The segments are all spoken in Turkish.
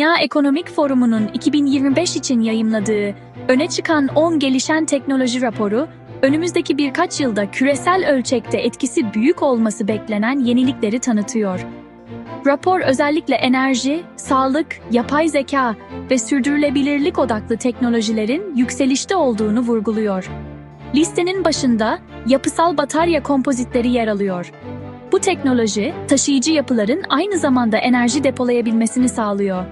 Dünya Ekonomik Forumu'nun 2025 için yayımladığı öne çıkan 10 gelişen teknoloji raporu, önümüzdeki birkaç yılda küresel ölçekte etkisi büyük olması beklenen yenilikleri tanıtıyor. Rapor özellikle enerji, sağlık, yapay zeka ve sürdürülebilirlik odaklı teknolojilerin yükselişte olduğunu vurguluyor. Listenin başında yapısal batarya kompozitleri yer alıyor. Bu teknoloji, taşıyıcı yapıların aynı zamanda enerji depolayabilmesini sağlıyor.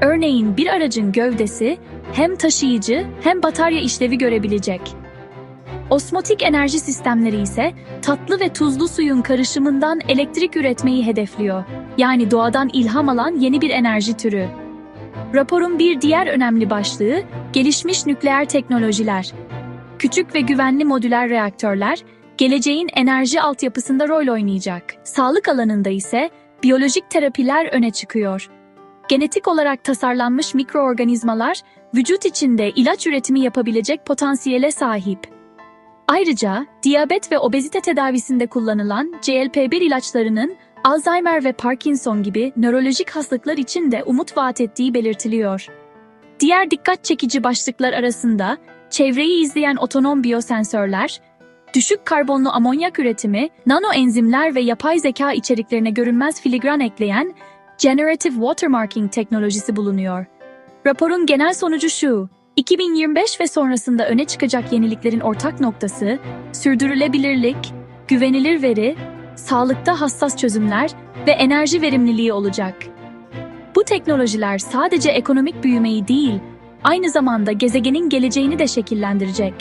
Örneğin bir aracın gövdesi hem taşıyıcı hem batarya işlevi görebilecek. Osmotik enerji sistemleri ise tatlı ve tuzlu suyun karışımından elektrik üretmeyi hedefliyor. Yani doğadan ilham alan yeni bir enerji türü. Raporun bir diğer önemli başlığı gelişmiş nükleer teknolojiler. Küçük ve güvenli modüler reaktörler geleceğin enerji altyapısında rol oynayacak. Sağlık alanında ise biyolojik terapiler öne çıkıyor. Genetik olarak tasarlanmış mikroorganizmalar vücut içinde ilaç üretimi yapabilecek potansiyele sahip. Ayrıca diyabet ve obezite tedavisinde kullanılan GLP-1 ilaçlarının Alzheimer ve Parkinson gibi nörolojik hastalıklar için de umut vaat ettiği belirtiliyor. Diğer dikkat çekici başlıklar arasında çevreyi izleyen otonom biyosensörler, düşük karbonlu amonyak üretimi, nanoenzimler ve yapay zeka içeriklerine görünmez filigran ekleyen Generative Watermarking teknolojisi bulunuyor. Raporun genel sonucu şu, 2025 ve sonrasında öne çıkacak yeniliklerin ortak noktası, sürdürülebilirlik, güvenilir veri, sağlıkta hassas çözümler ve enerji verimliliği olacak. Bu teknolojiler sadece ekonomik büyümeyi değil, aynı zamanda gezegenin geleceğini de şekillendirecek.